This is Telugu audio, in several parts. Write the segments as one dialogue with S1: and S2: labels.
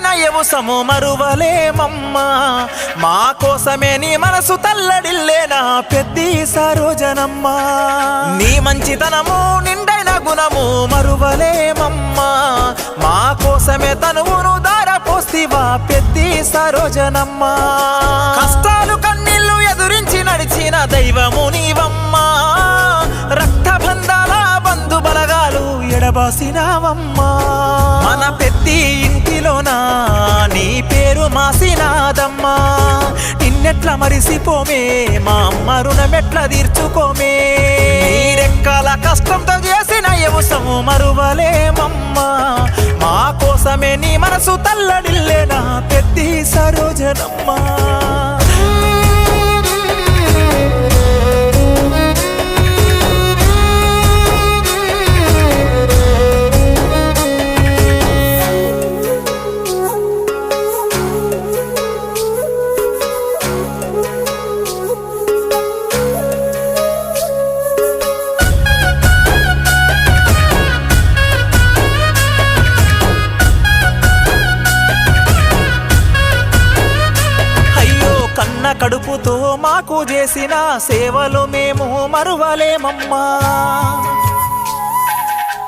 S1: నయవుసము మరువలేమమ్మా. మా కోసమే నీ మనసు తల్లడిల్లేనా పెద్ది సరోజనమ్మా. నీ మంచితనము నిండైన గుణము మరువలేమమ్మా. మా కోసమే తనువును దారపోస్తివా పెద్ది సరోజనమ్మా. కష్టాలు కన్నీళ్ళు ఎదురించి నడిచిన దైవము నీవమ్మా. రక్తబంధాల ఎడబాసినావమ్మా. మన పెద్ది ఇంటిలోనా? నీ పేరు మాసినాదమ్మా నిన్నెట్ల మరిసిపోమే? మా అమ్మ రుణమెట్ల తీర్చుకోమే? నీరెక్కల కష్టంతో చేసిన యవసము మరువలేమమ్మా. మా కోసమే నీ మనసు తల్లడిల్లేనా పెద్ది సరోజనమ్మా. మాకు చేసిన సేవలు మేము మరువలేమమ్మా.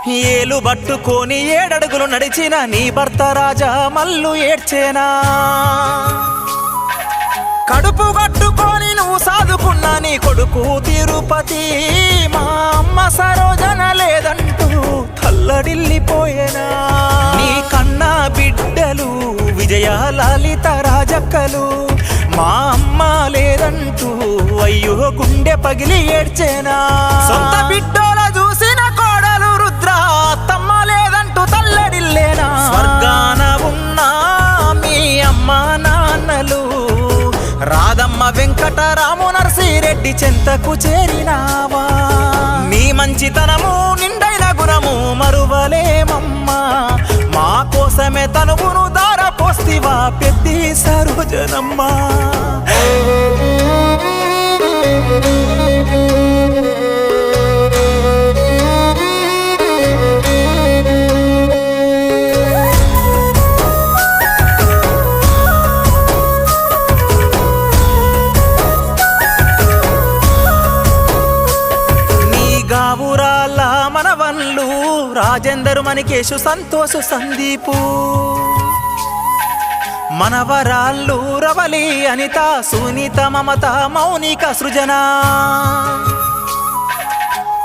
S1: ఏలు పట్టుకొని ఏడడుగులు నడిచిన నీ భర్త రాజా మల్లు ఏడ్చేనా. కడుపు కట్టుకొని నువ్వు సాదుకున్న నీ కొడుకు తిరుపతి. మా అమ్మ సరోజన లేదంటూ తల్లడిల్లిపోయేనా. నీ కన్నా బిడ్డలు విజయ లలిత రాజక్కలు. మా అమ్మ లేదంటూ అయ్యో గుండె పగిలి ఏడ్చేనా? సొంత బిడ్డోల చూసిన కోడలు రుద్ర తమ్మ లేదంటూ తల్లడిల్లేనా? స్వర్గాన ఉన్నా మీ అమ్మ నాన్నలు రాధమ్మ వెంకటరాము నరసిరెడ్డి చెంతకు చేరినావా? నీ మంచితనము నిండైన గుణము మరువలేమమ్మా. మా కోసమే పోస్తివా పెద్ది సరోజనమ్మా. నీ గావురాల మనవన్లు రాజేందర్ మణికేశు సంతోషు సందీపు. మనవరాళ్ళు రవలి అనిత సునీత మమత మౌనిక సృజన.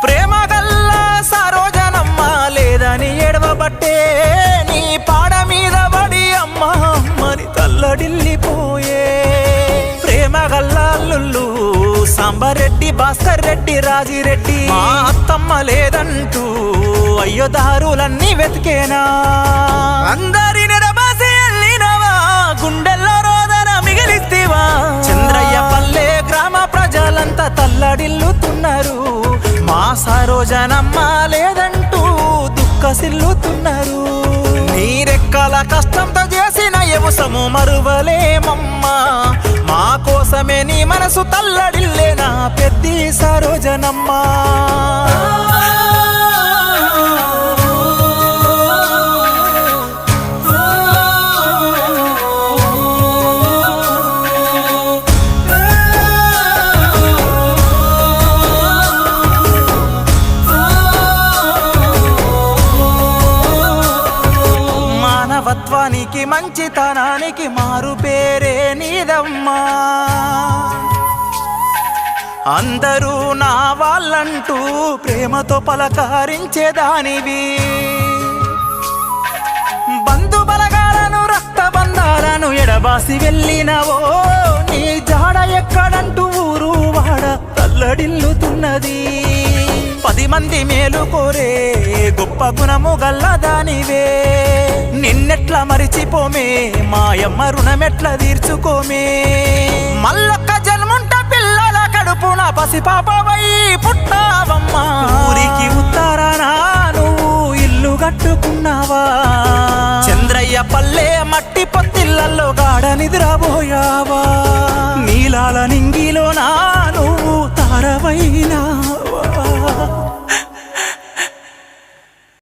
S1: ప్రేమ గల్ల సరోజనమ్మ లేదని ఎడవబట్టే నీ పాడ మీద పడి అమ్మ అమ్మని తల్లడిల్లిపోయే. ప్రేమ గల్లాళ్ళు సాంబారెడ్డి భాస్కర్ రెడ్డి రాజిరెడ్డి మా అత్తమ్మ లేదంటూ అయ్యో దారులన్నీ వెతికేనా. అందరి మిగిలిస్తేవా చంద్రయ్య పల్లె గ్రామ ప్రజలంతా తల్లడిల్లుతున్నారు. మా సరోజనమ్మ లేదంటూ దుఃఖసిల్లుతున్నారు. నీరెక్కల కష్టంతో చేసిన యవసము మరువలేమమ్మా. మా కోసమే నీ మనసు తల్లడిల్లేనా పెద్ది సరోజనమ్మా మానవత్వానికి మంచితనానికి మారు పేరే నీదమ్మా. అందరూ నా వాళ్ళంటూ ప్రేమతో పలకరించేదానివి. బంధు బలగాలను రక్త బంధాలను ఎడబాసి వెళ్ళినవో నీ జాడ ఎక్కడంటూ ఊరు వాడ తల్లడిల్లుతున్నది. పది మంది మేలు కోరే గొప్ప గుణము గల్లదానివే. ఎట్లా మరిచిపోమే. మాయమ్మ రుణమెట్లా తీర్చుకోమే? మల్లొక్క జన్ముంట పిల్లల కడుపున పసిపాపవై పుట్టావమ్మా. ఊరికి ఉత్తరాన? నువ్వు ఇల్లు కట్టుకున్నావా? చంద్రయ్య పల్లె మట్టి పొత్తిళ్ళల్లో గాఢ నిద్రబో